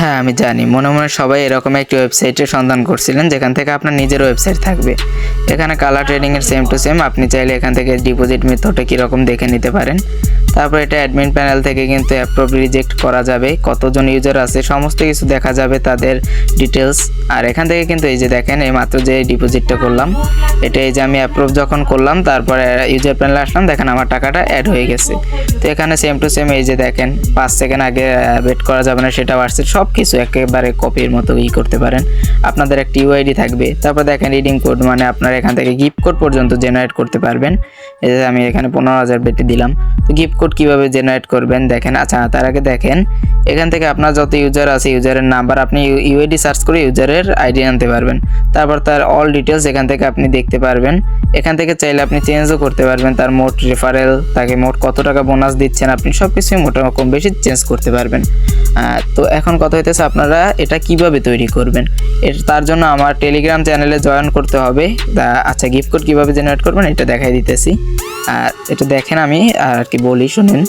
হ্যাঁ আমি জানি। মনে মনে সবাই এরকম একটি ওয়েবসাইটের সন্ধান করছিলেন, যেখান থেকে আপনার নিজের ওয়েবসাইট থাকবে। এখানে কালার ট্রেডিংয়ের সেম টু সেম আপনি চাইলে এখান থেকে ডিপোজিট মেথডটা কীরকম দেখে নিতে পারেন। তারপর এটা অ্যাডমিন প্যানেল থেকে কিন্তু অ্যাপ্রুভ রিজেক্ট করা যাবে। কতজন ইউজার আছে, সমস্ত কিছু দেখা যাবে তাদের ডিটেলস আর এখান থেকে কিন্তু এই যে দেখেন, এই মাত্র যে ডিপোজিটটা করলাম, এটা এই যে আমি অ্যাপ্রুভ যখন করলাম, তারপরে ইউজার প্যানেলে আসলাম, দেখেন আমার টাকাটা অ্যাড হয়ে গেছে। তো এখানে সেম টু সেম এই যে দেখেন, পাঁচ সেকেন্ড আগে ওয়েট করা যাবে না, সেটাও আসছে। সব কিছু একেবারে কপির মতো ই করতে পারেন। আপনাদের একটা ইউআইডি থাকবে। তারপর দেখেন রিডিং কোড মানে আপনারা এখান থেকে গিফট কোড পর্যন্ত জেনারেট করতে পারবেন। এই যে আমি এখানে পনেরো হাজার বেটে দিলাম। তো গিফট কোড কীভাবে জেনারেট করবেন? দেখেন আচ্ছা তার আগে দেখেন, এখান থেকে আপনার যত ইউজার আছে ইউজারের নাম্বার আপনি ইউআইডি সার্চ করে ইউজারের আইডি আনতে পারবেন। তারপর তার অল ডিটেলস এখান থেকে আপনি দেখতে পারবেন। এখান থেকে চাইলে আপনি চেঞ্জও করতে পারবেন। তার মোট রেফারেল তাকে মোট কত টাকা বোনাস দিচ্ছেন আপনি সব কিছুই মোটামুটি কম বেশি চেঞ্জ করতে পারবেন। তো এখন কথা হইতেছে আপনারা এটা কীভাবে তৈরি করবেন? এর, তার জন্য আমার টেলিগ্রাম চ্যানেলে জয়েন করতে হবে। আচ্ছা গিফট কোড কীভাবে জেনারেট করবেন এটা দেখাই দিতেছি। এটা দেখেন আমি আর কি বলি শুনেন।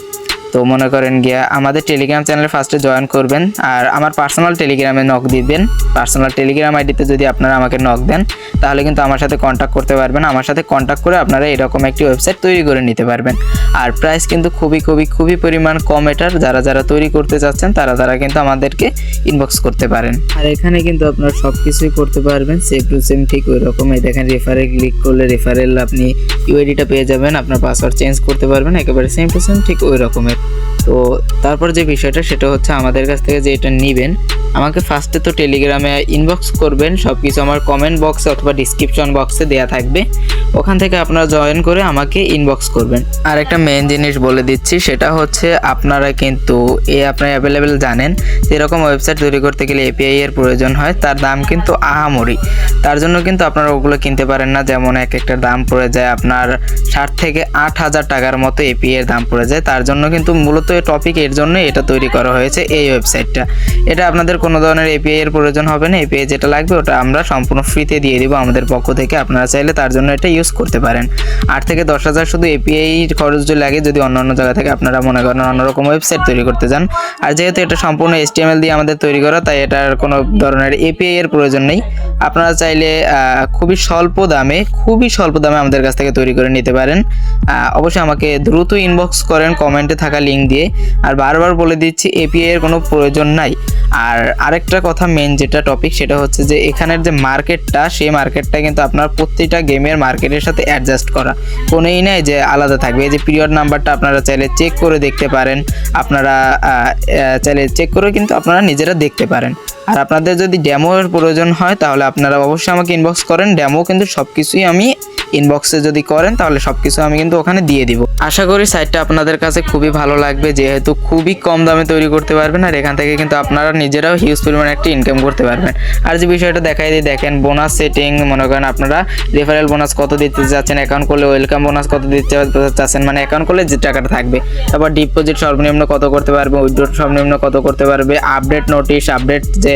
তো মনে করেন গিয়া আমাদের টেলিগ্রাম চ্যানেলে ফার্স্টে জয়েন করবেন, আর আমার পার্সোনাল টেলিগ্রামে নক দিবেন। পার্সোনাল টেলিগ্রাম আইডিতে যদি আপনারা আমাকে নক দেন, তাহলে কিন্তু আমার সাথে কন্ট্যাক্ট করতে পারবেন। আমার সাথে কন্ট্যাক্ট করে আপনারা এরকম একটি ওয়েবসাইট তৈরি করে নিতে পারবেন। আর প্রাইস কিন্তু খুবই খুবই খুবই পরিমাণ কম এটার। যারা যারা তৈরি করতে চাচ্ছেন, তারা তারা কিন্তু আমাদেরকে ইনবক্স করতে পারেন। আর এখানে কিন্তু আপনারা সব কিছুই করতে পারবেন সেম টু সেম ঠিক ওই রকমই দেখেন রেফারে ক্লিক করলে রেফারেল আপনি ইউআইডিটা পেয়ে যাবেন, আপনার পাসওয়ার্ড চেঞ্জ করতে পারবেন, একেবারে সেম টু সেম ঠিক ওই রকমের তো তারপর যে বিষয়টা, সেটা হচ্ছে আমাদের কাছ থেকে যে এটা নেবেন, আমাকে ফার্স্টে তো টেলিগ্রামে ইনবক্স করবেন সব কিছু আমার কমেন্ট বক্সে অথবা ডিসক্রিপশন বক্সে দেওয়া থাকবে। ওখান থেকে আপনারা জয়েন করে আমাকে ইনবক্স করবেন। আর একটা মেন জিনিস বলে দিচ্ছি, সেটা হচ্ছে আপনারা কিন্তু এ আপনারা অ্যাভেলেবেল জানেন, যেরকম ওয়েবসাইট তৈরি করতে গেলে এপিআই এর প্রয়োজন হয়, তার দাম কিন্তু আহামরি। তার জন্য কিন্তু আপনারা ওগুলো কিনতে পারেন না, যেমন এক একটা দাম পড়ে যায় আপনার ষাট থেকে আট হাজার টাকার মতো এপিআই এর দাম পড়ে যায়, তার জন্য কিন্তু মূলত এই টপিক এর জন্য এটা তৈরি করা হয়েছে এই ওয়েবসাইটটা এটা আপনাদের কোনো ধরনের এপিআই এর প্রয়োজন হবে না। এপিআই যেটা লাগবে, ওটা আমরা সম্পূর্ণ ফ্রিতে দিয়ে দিব। আমাদের পক্ষ থেকে আপনারা চাইলে তার জন্য এটা ইউজ করতে পারেন। আট থেকে দশ হাজার শুধু এপিআই খরচ লাগে, যদি অন্য অন্য জায়গা থেকে আপনারা মনে করেন অন্যরকম ওয়েবসাইট তৈরি করতে চান। আর যেহেতু এটা সম্পূর্ণ এইচটিএমএল দিয়ে আমাদের তৈরি করা, তাই এটার কোনো ধরনের এপিআই এর প্রয়োজন নেই। আপনারা চাইলে খুবই স্বল্প দামে, খুবই স্বল্প দামে আমাদের কাছ থেকে তৈরি করে নিতে পারেন। অবশ্যই আমাকে দ্রুত ইনবক্স করেন কমেন্টে থাকা লিঙ্ক দিয়ে। আর বারবার বলে দিচ্ছি এপিআই এর কোনো প্রয়োজন নাই। আর আরেকটা কথা মেন যেটা টপিক সেটা হচ্ছে যে এখানের যে মার্কেটটা, সেই মার্কেটটা কিন্তু আপনার প্রত্যেকটা গেমের মার্কেটের সাথে অ্যাডজাস্ট করা। কোনোই নাই যে আলাদা থাকবে। এই যে পিরিয়ড নাম্বারটা আপনারা চাইলে চেক করে দেখতে পারেন। আপনারা চাইলে চেক করে কিন্তু আপনারা নিজেরা দেখতে পারেন। আর আপনাদের যদি ডেমোর প্রয়োজন হয়, তাহলে আপনারা অবশ্যই আমাকে ইনবক্স করেন। ডেমো কিন্তু সব কিছুই আমি ইনবক্সে যদি করেন, তাহলে সব কিছু আমি কিন্তু ওখানে দিয়ে দিব। আশা করি সাইটটা আপনাদের কাছে খুবই ভালো লাগবে। যেহেতু খুবই কম দামে তৈরি করতে পারবেন, আর এখান থেকে কিন্তু আপনারা নিজেরাও হিউজ পরিমাণে একটা ইনকাম করতে পারবেন। আর যে বিষয়টা দেখাই দিয়ে দেখেন বোনাস সেটিং মনে করেন আপনারা রেফারেল বোনাস কত দিতে যাচ্ছেন অ্যাকাউন্ট করলে ওয়েলকাম বোনাস কত দিতে চাচ্ছেন মানে অ্যাকাউন্ট করলে যে টাকাটা থাকবে। তারপর ডিপোজিট সর্বনিম্ন কত করতে পারবে উইথড্র সর্বনিম্ন কত করতে পারবে আপডেট নোটিশ আপডেট যে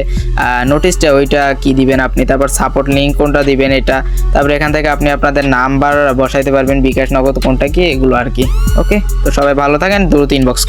নোটিশটা ওইটা কি দিবেন আপনি? তারপর সাপোর্ট লিঙ্ক কোনটা দিবেন এটা? তারপর এখান থেকে আপনি আপনাদের নাম্বার বসাইতে পারবেন, বিকাশ নগদ কোনটা কি, এগুলো আর কি। ওকে তো সবাই ভালো থাকেন, দ্রুত ইনবক্স